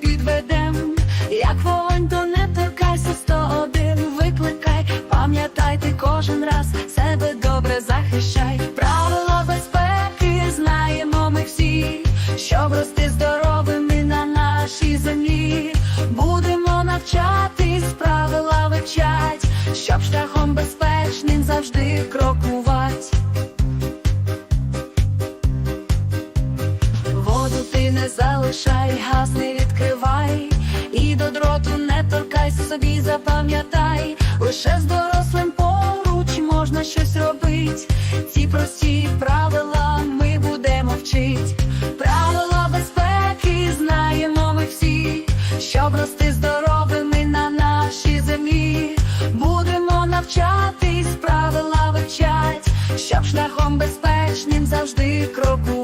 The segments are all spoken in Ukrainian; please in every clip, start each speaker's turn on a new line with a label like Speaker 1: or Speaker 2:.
Speaker 1: підведем, як вогонь, то не торкайся 101 викликай, пам'ятай ти кожен раз себе добре захищай. Правила безпеки знаємо ми всі, щоб рости здоровими на нашій землі. Будемо навчатись, правила вивчать, щоб шляхом безпечним завжди крокувати. Воду ти не залишай, гасний собі, запам'ятай, лише з дорослим поруч можна щось робить. Ці прості правила ми будемо вчить. Правила безпеки знаємо ми всі, щоб рости здоровими на нашій землі. Будемо навчатись, правила вивчать, щоб шляхом безпечним завжди крокувати.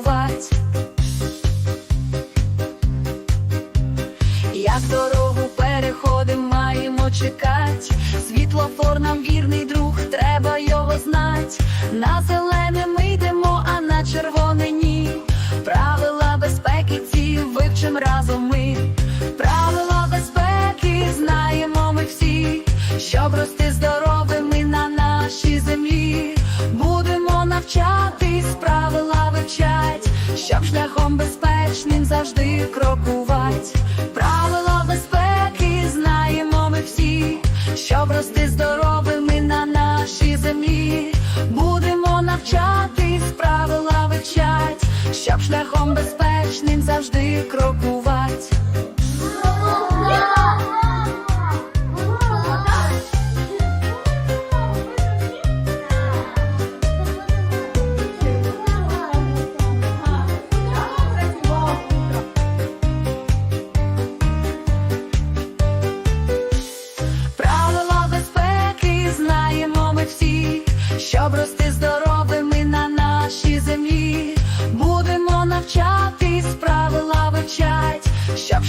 Speaker 1: Світлофор нам вірний друг, треба його знать. На зелене ми йдемо, а на червоне ні. Правила безпеки ці вивчим разом ми. Правила безпеки знаємо ми всі, щоб рости здоровими на нашій землі. Будемо навчатись, правила вивчать, щоб шляхом безпечним завжди крокувати. Щоб рости здоровими на нашій землі. Будемо навчатись, правила вивчать, щоб шляхом безпечним завжди крокувати.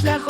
Speaker 1: la